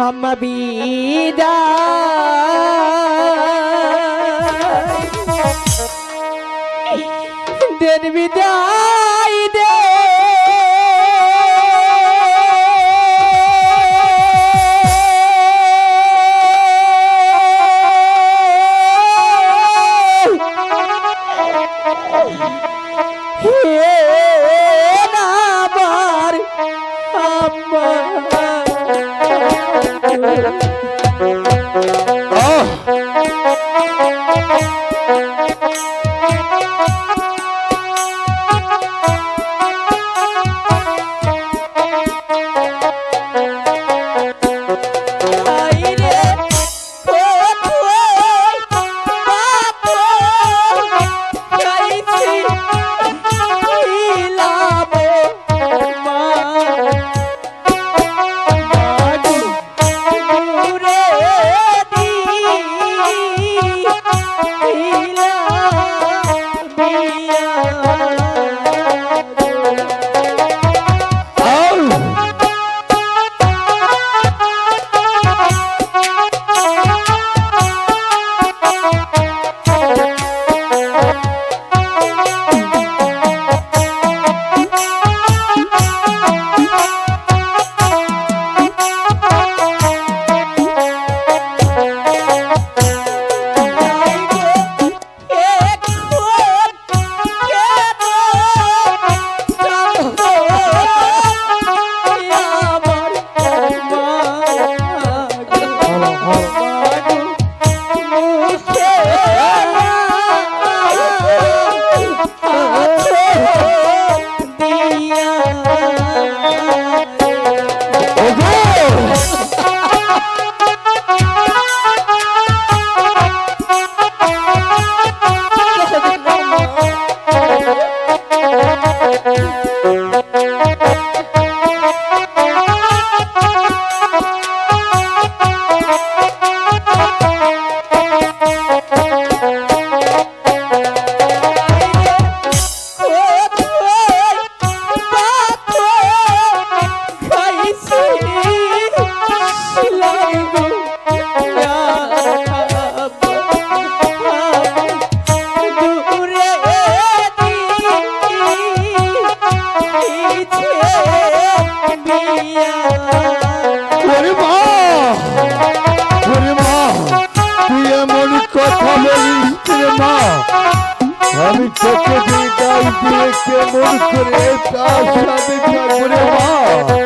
আম্মা বিদা দেন বিদায় দে হে নাবার আম্মা Bye. আমি তোকে বিদায় দিয়ে কেমন করে তার সাথে থাকব মা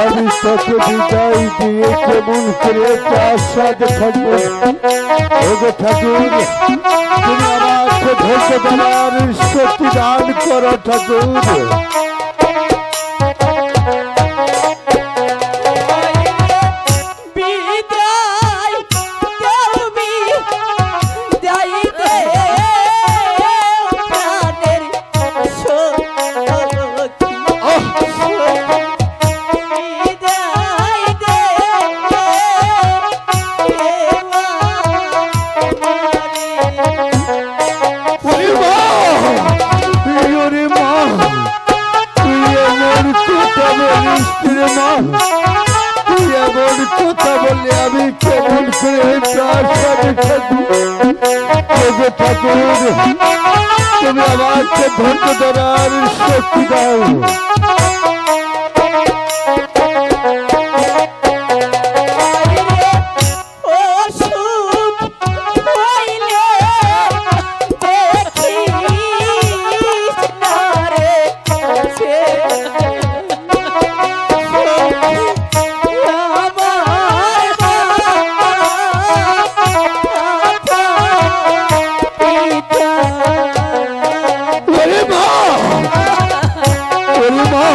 আমি তোকে বিদায় দিয়ে কেমন করে প্রাসাদ থাকব? ওগো ঠাকুর, তুমি আমাকে ধৈর্য দেওয়ার শক্তি দান করো ঠাকুর। ওগো ঠাকুর তুমি আমাকে ধৈর্য ধরার শক্তি দাও। মা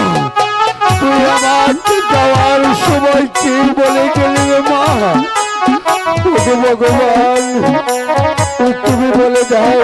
তুই আমার যাওয়ার সময় কি বলে গেলি মা। ভগবান তুমি বলে যাও